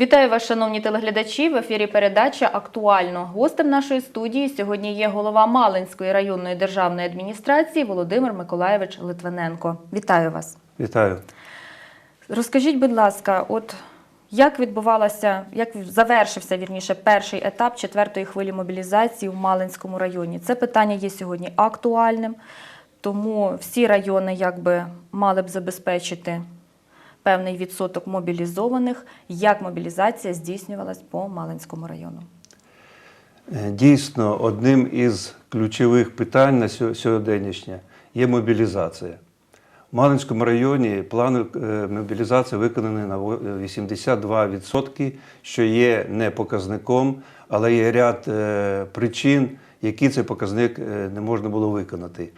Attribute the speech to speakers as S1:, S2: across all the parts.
S1: Вітаю вас, шановні телеглядачі. В ефірі передача Актуально. Гостем нашої студії сьогодні є голова Малинської районної державної адміністрації Володимир Миколаєвич Литвиненко. Вітаю вас.
S2: Вітаю.
S1: Розкажіть, будь ласка, от як відбувалося, як завершився вірніше перший етап четвертої хвилі мобілізації в Малинському районі? Це питання є сьогодні актуальним, тому всі райони якби мали б забезпечити певний відсоток мобілізованих. Як мобілізація здійснювалась по Малинському району?
S2: Е, Дійсно, одним із ключових питань на сьо- сьогоднішнє є мобілізація. В Малинському районі план е, мобілізації виконаний на 82%, що є не показником, але є ряд е, причин, які цей показник не можна було виконати.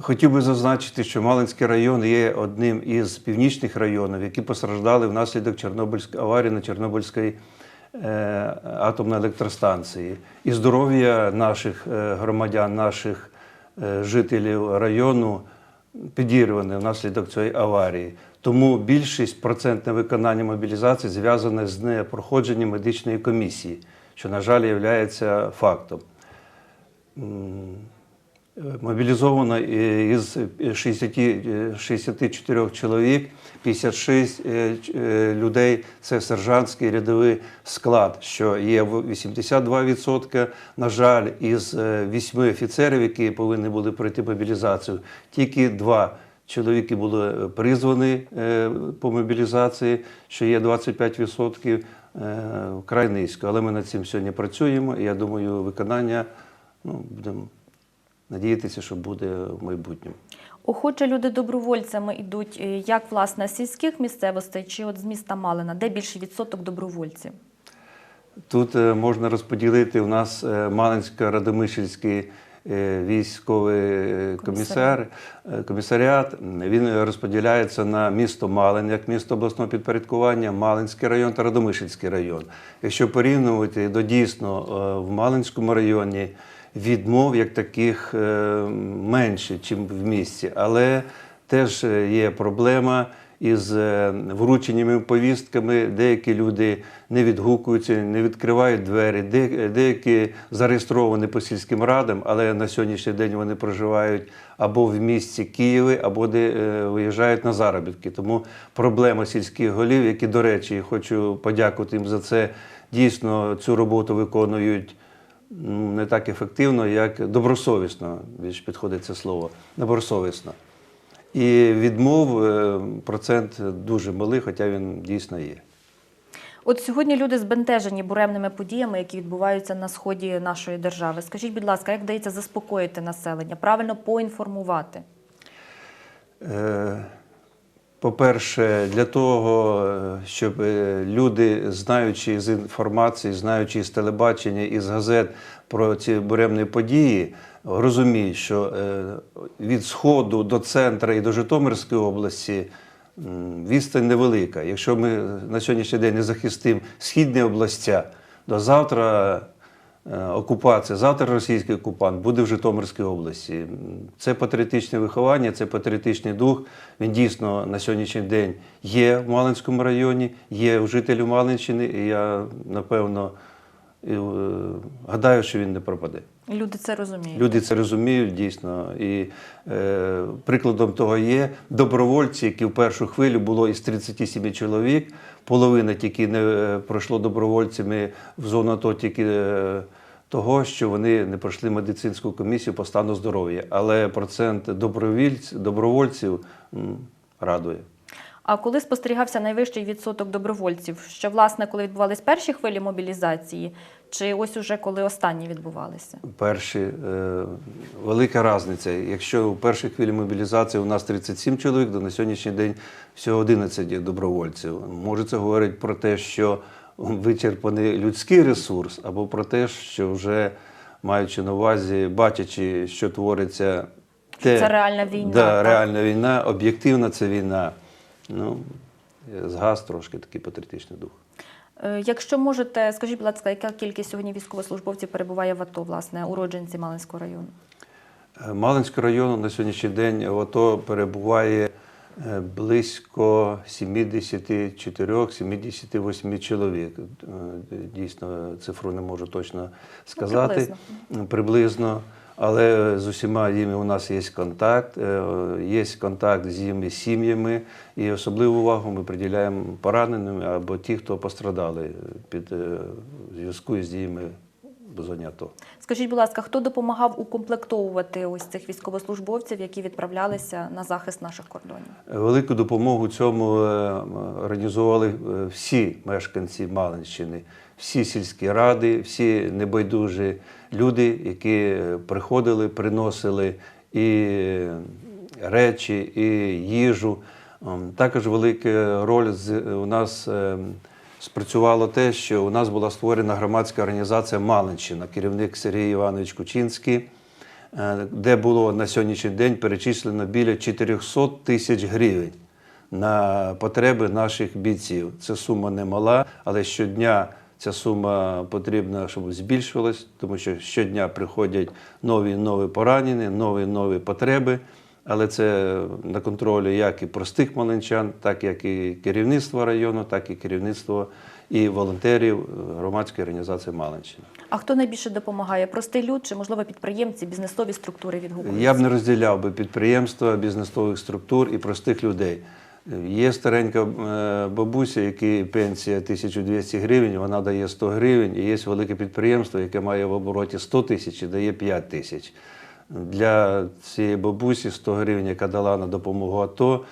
S2: Хотів би зазначити, що Малинський район є одним із північних районів, які постраждали внаслідок Чорнобильської аварії на Чорнобильській е, атомної електростанції. І здоров'я наших е, громадян, наших е, жителів району підірване внаслідок цієї аварії. Тому більшість процентне виконання мобілізації зв'язане з непроходженням медичної комісії, що, на жаль, є фактом. Мобілізовано е, із 60, е, 64 чоловік, 56 е, е, людей це сержантський рядовий склад, що є в 82%. На жаль, із 8 офіцерів, які повинні були пройти мобілізацію, тільки два чоловіки були е, призвані е, по мобілізації, що є 25%. е, Вкрай низько. Але ми над цим сьогодні працюємо. І я думаю, виконання ну, будемо надіятися, що буде в майбутньому.
S1: Охоче люди добровольцями йдуть е, як власне з сільських місцевостей чи от з міста Малина, де більший відсоток добровольців?
S2: Тут е, можна розподілити у нас е, Малинсько-Радомишльський е, військовий комісар, комісаріат. Він розподіляється на місто Малин як місто обласного підпорядкування, Малинський район та Радомишльський район. Якщо порівнювати, то дійсно в Малинському районі відмов як таких е, менше, ніж в місті, але теж е, є проблема із е, врученими повістками. Деякі люди не відгукуються, не відкривають двері, деякі зареєстровані по сільським радам, але на сьогоднішній день вони проживають або в місті Києві, або де виїжджають на заробітки. Тому проблема сільських голів, які, до речі, хочу подякувати їм за це, дійсно цю роботу виконують ну, не так ефективно, як добросовісно, більш підходить це слово, добросовісно. І відмов е, процент дуже малий, хоча він дійсно є.
S1: От сьогодні люди збентежені буремними подіями, які відбуваються на сході нашої держави. Скажіть, будь ласка, як вдається заспокоїти населення, правильно поінформувати?
S2: Е, По-перше, для того, е, щоб е, люди, знаючи з інформації, знаючи з телебачення і з газет про ці буремні події, розуміють, що е, від Сходу до центру і до Житомирської області відстань невелика. Якщо ми на сьогоднішній день не захистимо східні областя, до завтра окупація, завтра російський окупант буде в Житомирській області. Це патріотичне виховання, це патріотичний дух. Він дійсно на сьогоднішній день є в Малинському районі, є у жителів Малинщини, і я напевно і, е, гадаю, що він не пропаде.
S1: Люди це розуміють.
S2: Люди це розуміють дійсно. І е, прикладом того є добровольці, які в першу хвилю було із 37 чоловік. Половина тільки не е, пройшло добровольцями в зону АТО тільки е, того, що вони не пройшли медицинську комісію по стану здоров'я. Але процент добровольців, добровольців радує.
S1: А коли спостерігався найвищий відсоток добровольців, що власне коли відбувались перші хвилі мобілізації, чи ось уже коли останні відбувалися?
S2: Перші е, велика різниця. Якщо у першій хвилі мобілізації у нас 37 чоловік, то на сьогоднішній день всього 11 добровольців. Може, це говорить про те, що вичерпаний людський ресурс, або про те, що вже маючи на увазі, бачачи, що твориться. те-
S1: Це реальна війна,
S2: Да, реальна війна, об'єктивна це війна. Ну, згас трошки такий патріотичний дух.
S1: Е, Якщо можете, скажіть, будь ласка, яка кількість сьогодні військовослужбовців перебуває в АТО, власне, уродженці Малинського району?
S2: Малинського району на сьогоднішній день в АТО перебуває е, близько 74-78 чоловік. Е, Дійсно, цифру не можу точно сказати.
S1: приблизно.
S2: Приблизно. Але з усіма їми у нас є контакт, е, є контакт з їми сім'ями, і особливу увагу ми приділяємо пораненим або ті, хто пострадали під е, зв'язку з діями в зоні
S1: Скажіть, будь ласка, хто допомагав укомплектовувати ось цих військовослужбовців, які відправлялися на захист наших кордонів?
S2: Велику допомогу цьому е, організували е, всі мешканці Малинщини, всі сільські ради, всі небайдужі люди, які приходили, приносили і е, речі, і їжу. Ем, Також велика роль у нас е, спрацювало те, що у нас була створена громадська організація Малинщина, керівник Сергій Іванович Кучинський. Е, де було на сьогоднішній день перечислено біля 400 тисяч гривень на потреби наших бійців. Це сума немала, але щодня ця сума потрібна, щоб збільшувалась, тому що щодня приходять нові і нові поранені, нові і нові потреби. Але це на контролі як і простих малинчан, так як і керівництва району, так і керівництво і волонтерів е, громадської організації Малинщина.
S1: А хто найбільше допомагає? Простий люд чи, можливо, підприємці, бізнесові структури відгукуються?
S2: Я б не розділяв би підприємства, бізнесових структур і простих людей. Є старенька е, бабуся, якій пенсія 1200 гривень, вона дає 100 гривень, і є велике підприємство, яке має в обороті 100 тисяч і дає 5 тисяч. Для цієї бабусі 100 гривень, яка дала на допомогу АТО,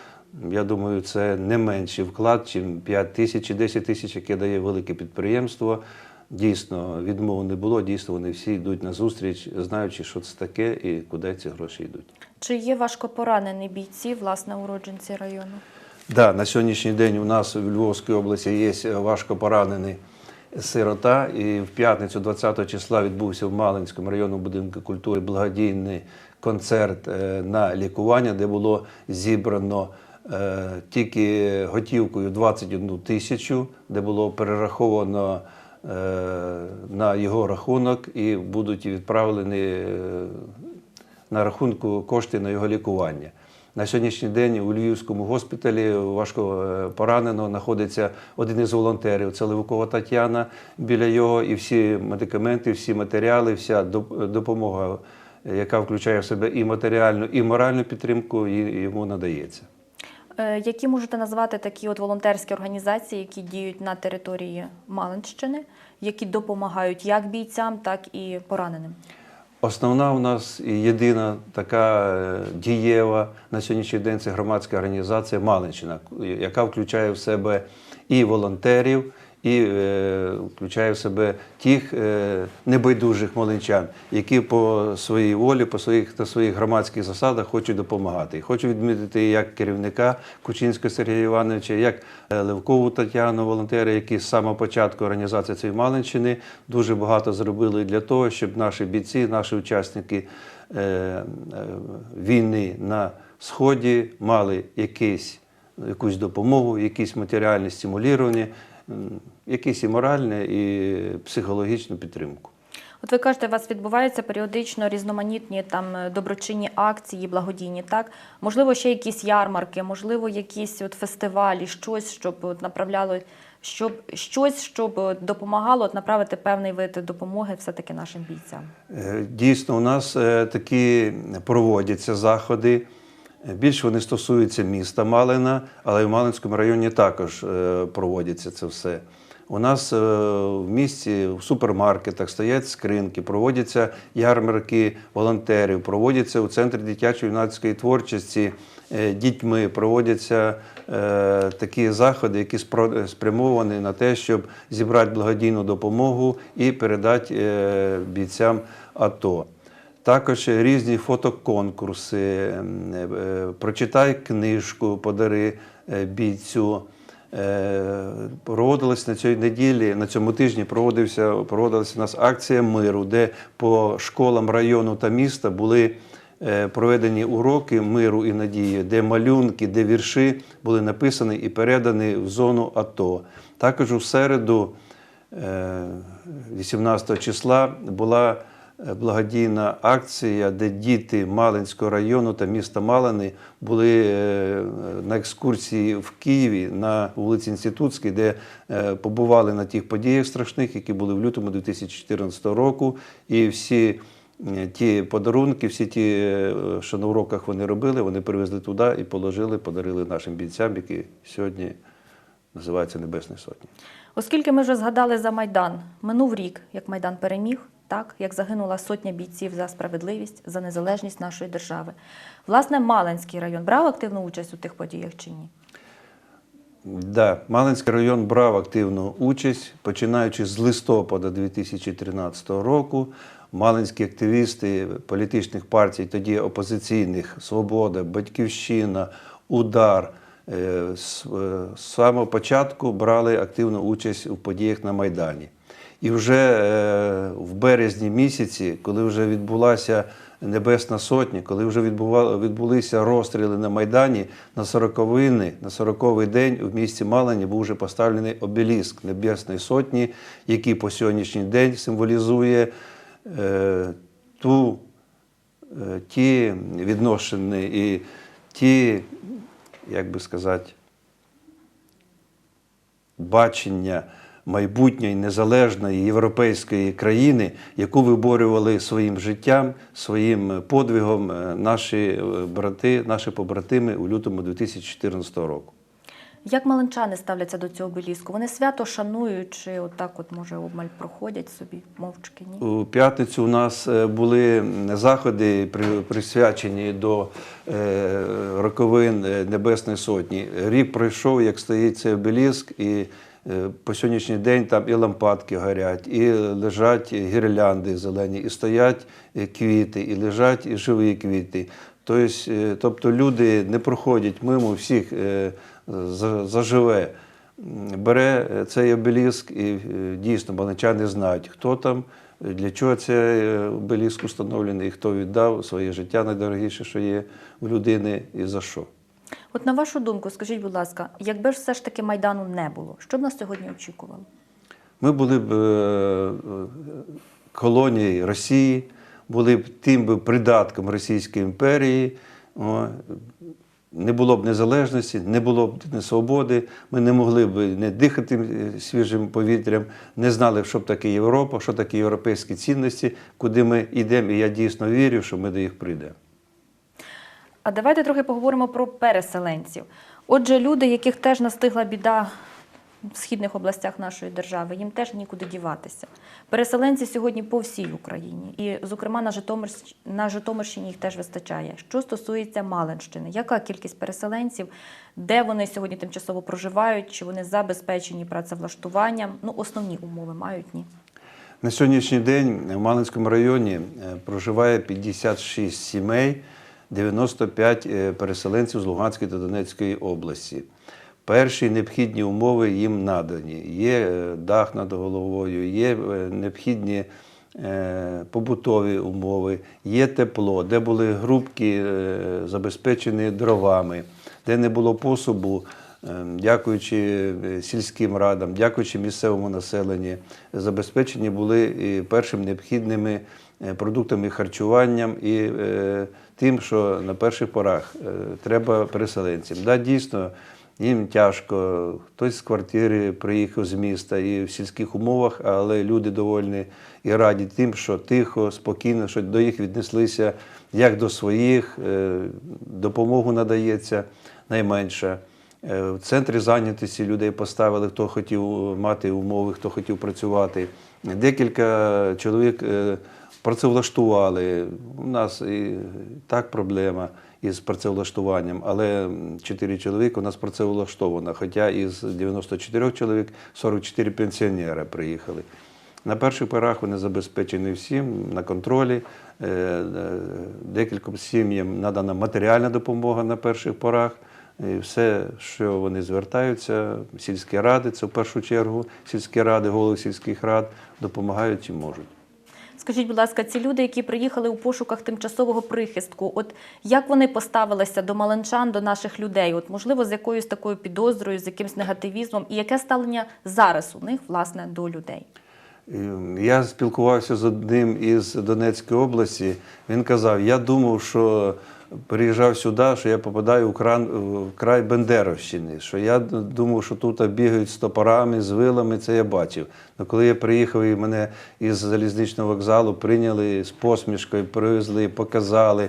S2: я думаю, це не менший вклад, ніж 5 тисяч чи 10 тисяч, яке дає велике підприємство. Дійсно, відмови не було, дійсно, вони всі йдуть на зустріч, знаючи, що це таке і куди ці гроші йдуть.
S1: Чи є важкопоранені бійці, власне, уродженці району?
S2: Да, на сьогоднішній день у нас в Львовській області є важко поранений сирота. І в п'ятницю, 20 числа, відбувся в Малинському районному будинку культури благодійний концерт е, на лікування, де було зібрано е, тільки готівкою 21 тисячу, де було перераховано е, на його рахунок і будуть відправлені на рахунку кошти на його лікування. На сьогоднішній день у Львівському госпіталі важко е, поранено знаходиться один із волонтерів. Це Левукова Тетяна біля його, і всі медикаменти, всі матеріали, вся доп- допомога, яка включає в себе і матеріальну, і моральну підтримку, і- йому надається.
S1: Е, Які можете назвати такі от волонтерські організації, які діють на території Малинщини, які допомагають як бійцям, так і пораненим?
S2: Основна у нас і єдина така е, дієва на сьогоднішній день це громадська організація Малинщина, яка включає в себе і волонтерів, і е, включає в себе тих е, небайдужих малинчан, які по своїй волі, по своїх на своїх громадських засадах хочуть допомагати. Хочу відмітити як керівника Кучинського Сергія Івановича, як е, Левкову Тетяну, волонтери, які з самого початку організації цієї Малинщини дуже багато зробили для того, щоб наші бійці, наші учасники війни на сході мали якийсь якусь допомогу, якісь матеріальне стимулювання, якісь і моральне, і психологічну підтримку.
S1: От ви кажете, у вас відбуваються періодично різноманітні там е, доброчинні акції, благодійні, так? Можливо, ще якісь ярмарки, можливо, якісь от фестивалі, щось, щоб от направляло, щоб щось, щоб допомагало от направити певний вид допомоги все-таки нашим бійцям.
S2: Е, Дійсно, у нас е, такі проводяться заходи. Більше вони стосуються міста Малина, але в Малинському районі також е, проводяться це все. У нас е, в місті в супермаркетах стоять скринки, проводяться ярмарки волонтерів, проводяться у центрі дитячої юнацької творчості е, дітьми, проводяться такі заходи, які спрямовані на те, щоб зібрати благодійну допомогу і передати бійцям АТО. Також різні фотоконкурси, е, прочитай книжку, подари е, бійцю. Е, Проводилась на цій неділі, на цьому тижні проводився, проводилася у нас акція миру, де по школам району та міста були е, проведені уроки миру і надії, де малюнки, де вірші були написані і передані в зону АТО. Також у середу, е, 18 числа, була е, благодійна акція, де діти Малинського району та міста Малини були е, на екскурсії в Києві на вулиці Інститутській, де е, побували на тих подіях страшних, які були в лютому 2014 року. І всі е, ті подарунки, всі ті, що на уроках вони робили, вони привезли туди і положили, подарили нашим бійцям, які сьогодні називаються Небесні Сотні.
S1: Оскільки ми вже згадали за Майдан, минув рік, як Майдан переміг, так як загинула сотня бійців за справедливість, за незалежність нашої держави. Власне, Малинський район брав активну участь у тих подіях чи ні?
S2: Да, Малинський район брав активну участь, починаючи з листопада 2013 року. Малинські активісти політичних партій, тоді опозиційних Свобода, Батьківщина, Удар е, е, з самого початку брали активну участь у подіях на Майдані. І вже е, в березні місяці, коли вже відбулася Небесна Сотня, коли вже відбулися розстріли на Майдані, на 40-вини, на 40-й день в місті Малині був вже поставлений обеліск Небесної Сотні, який по сьогоднішній день символізує е, ту, е, ті відношення і ті, як би сказати, бачення майбутньої незалежної європейської країни, яку виборювали своїм життям, своїм подвигом е, наші е, брати, наші побратими у лютому 2014 року.
S1: Як малинчани ставляться до цього обеліску? Вони свято шанують, чи отак, от може обмаль проходять собі мовчки? Ні?
S2: У п'ятницю у нас е, були заходи присвячені до е, роковин е, Небесної Сотні. Рік пройшов, як стоїть цей обеліск, і е, по сьогоднішній день там і лампадки горять, і лежать гірлянди зелені, і стоять е, квіти, і лежать і живі квіти. Тобто, е, тобто люди не проходять мимо всіх е, заживе. Бере е, цей обеліск, і е, дійсно баличани знають, хто там, е, для чого цей е, обеліск установлений, і хто віддав своє життя найдорогіше, що є у людини, і за що.
S1: От на вашу думку, скажіть, будь ласка, якби ж все ж таки Майдану не було, що б нас сьогодні очікувало?
S2: Ми були б е, е, колонією Росії, були б тим би придатком Російської імперії. Не було б незалежності, не було б не свободи, ми не могли б не дихати свіжим повітрям, не знали, що б таке Європа, що таке європейські цінності, куди ми йдемо. І я дійсно вірю, що ми до їх прийдемо.
S1: А давайте трохи поговоримо про переселенців. Отже, люди, яких теж настигла біда в східних областях нашої держави, їм теж нікуди діватися. Переселенці сьогодні по всій Україні, і, зокрема, на, Житомирщ- на Житомирщині їх теж вистачає. Що стосується Малинщини, яка кількість переселенців, де вони сьогодні тимчасово проживають, чи вони забезпечені працевлаштуванням? Ну, основні умови мають ні.
S2: На сьогоднішній день в Малинському районі е, проживає 56 сімей, 95 е, переселенців з Луганської та Донецької області. Перші необхідні умови їм надані. Є е, дах над головою, є е, необхідні побутові умови, є тепло, де були грубки забезпечені дровами, де не було пособу. Дякуючи сільським радам, дякуючи місцевому населенню, забезпечені були і першими необхідними продуктами харчуванням і тим, що на перших порах е, треба переселенцям. Да, дійсно, їм тяжко, хтось з квартири приїхав з міста і в сільських умовах, але люди довольні і раді тим, що тихо, спокійно, що до їх віднеслися як до своїх, е, допомогу надається найменша. Е, В центрі зайнятості людей поставили, хто хотів мати умови, хто хотів працювати. Декілька чоловік працевлаштували. У нас і так проблема із працевлаштуванням, але чотири чоловіка у нас працевлаштовано, хоча із 94 чоловік 44 пенсіонери приїхали. На перших порах вони забезпечені всім на контролі. Е, е, Декільком сім'ям надана матеріальна допомога на перших порах. І все, що вони звертаються, сільські ради, це в першу чергу сільські ради, голови сільських рад допомагають і можуть.
S1: Скажіть, будь ласка, ці люди, які приїхали у пошуках тимчасового прихистку, от як вони поставилися до маланчан, до наших людей? От можливо, з якоюсь такою підозрою, з якимсь негативізмом, і яке ставлення зараз у них власне до людей?
S2: Ем, Я спілкувався з одним із Донецької області. Він казав: я думав, що приїжджав сюди, що я попадаю в край, в край Бендеровщини. Що я думав, що тут бігають з топорами, з вилами, це я бачив. Але коли я приїхав і мене із залізничного вокзалу прийняли з посмішкою, привезли, показали.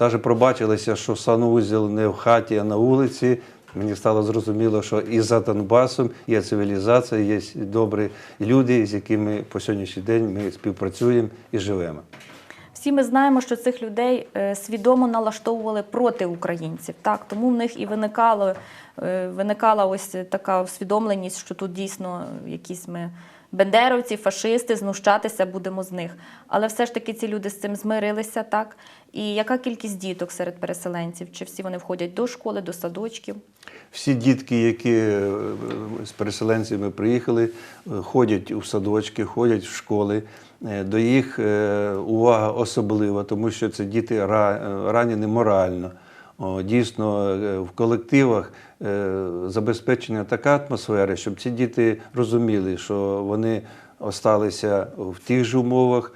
S2: Навіть пробачилися, що санузел не в хаті, а на вулиці. Мені стало зрозуміло, що і за Донбасом є цивілізація, є добрі люди, з якими по сьогоднішній день ми співпрацюємо і живемо.
S1: Всі ми знаємо, що цих людей е, свідомо налаштовували проти українців. Так, тому в них і виникало, е, виникала ось така усвідомленість, що тут дійсно якісь ми бендеровці, фашисти, знущатися будемо з них. Але все ж таки ці люди з цим змирилися, так? І яка кількість діток серед переселенців? Чи всі вони входять до школи, до садочків?
S2: Всі дітки, які е, з переселенцями приїхали, ходять у садочки, ходять в школи. Е, До їх е, увага особлива, тому що це діти е, ранені морально. Дійсно, в колективах забезпечена така атмосфера, щоб ці діти розуміли, що вони осталися в тих же умовах,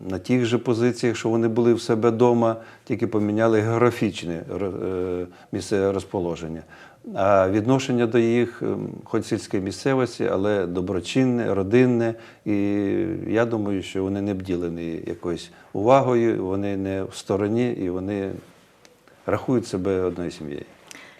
S2: на тих же позиціях, що вони були в себе вдома, тільки поміняли географічне місце розположення. А відношення до їх, ем, хоч сільської місцевості, але доброчинне, родинне. І я думаю, що вони не бділені якоюсь увагою, вони не в стороні і вони рахують себе одною сім'єю.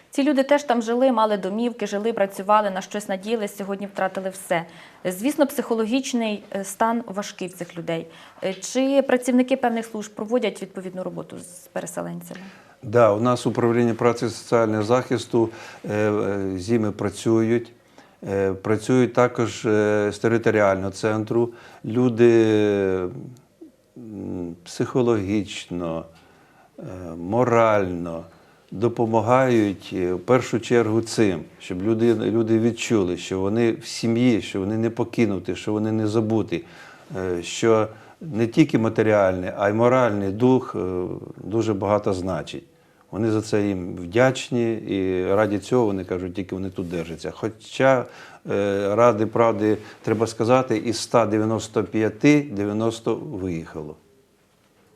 S1: Ці люди теж там жили, мали домівки, жили, працювали, на щось надіялись, сьогодні втратили все. Звісно, психологічний е, стан важкий в цих людей. Е, Чи працівники певних служб проводять відповідну роботу з переселенцями?
S2: Да, у нас управління праці соціального захисту е, е, зіми працюють. Е, Працюють також з територіального центру. Люди психологічно, морально допомагають в першу чергу цим, щоб люди, люди відчули, що вони в сім'ї, що вони не покинуті, що вони не забуті, що не тільки матеріальний, а й моральний дух е, дуже багато значить. Вони за це їм вдячні і раді цього вони кажуть, тільки вони тут держаться. Хоча е, ради правди треба сказати, із 195 90 виїхало.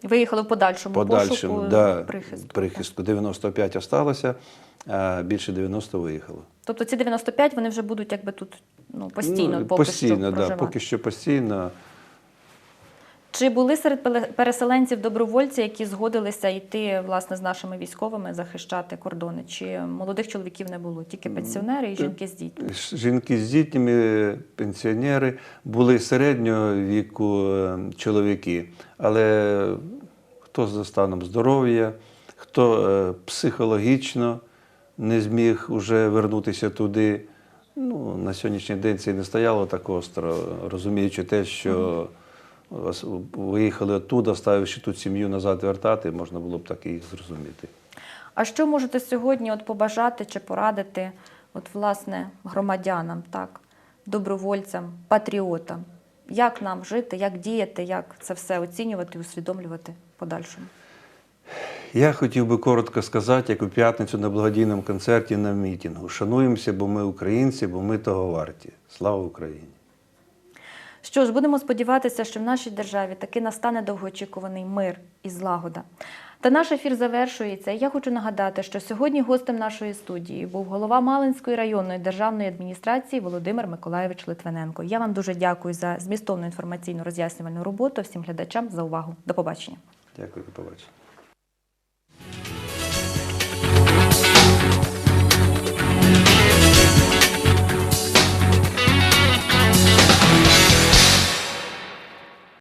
S1: Виїхали в подальшому
S2: Подальшому
S1: пошуку
S2: да,
S1: прихистку.
S2: прихистку 95 осталося, а більше 90 виїхало.
S1: Тобто ці 95 вони вже будуть якби тут ну, постійно
S2: Ну,
S1: поки
S2: постійно,
S1: що
S2: да,
S1: проживати.
S2: поки що постійно.
S1: Чи були серед переселенців добровольці, які згодилися йти власне з нашими військовими захищати кордони? Чи молодих чоловіків не було? Тільки пенсіонери і жінки з дітьми?
S2: Жінки з дітьми, пенсіонери були середнього віку е, чоловіки, але хто за станом здоров'я, хто е, психологічно не зміг уже вернутися туди. Ну, на сьогоднішній день це і не стояло так остро, розуміючи те, що виїхали оттуда, ставивши тут сім'ю назад вертати, можна було б так і їх зрозуміти.
S1: А що можете сьогодні от побажати чи порадити от, власне, громадянам, так, добровольцям, патріотам? Як нам жити, як діяти, як це все оцінювати і усвідомлювати подальшому?
S2: Я хотів би коротко сказати, як у п'ятницю на благодійному концерті на мітингу. Шануємося, бо ми українці, бо ми того варті. Слава Україні!
S1: Що ж, будемо сподіватися, що в нашій державі таки настане довгоочікуваний мир і злагода. Та наш ефір завершується. Я хочу нагадати, що сьогодні гостем нашої студії був голова Малинської районної державної адміністрації Володимир Миколайович Литвиненко. Я вам дуже дякую за змістовну інформаційну роз'яснювальну роботу. Всім глядачам за увагу. До побачення.
S2: Дякую, до побачення.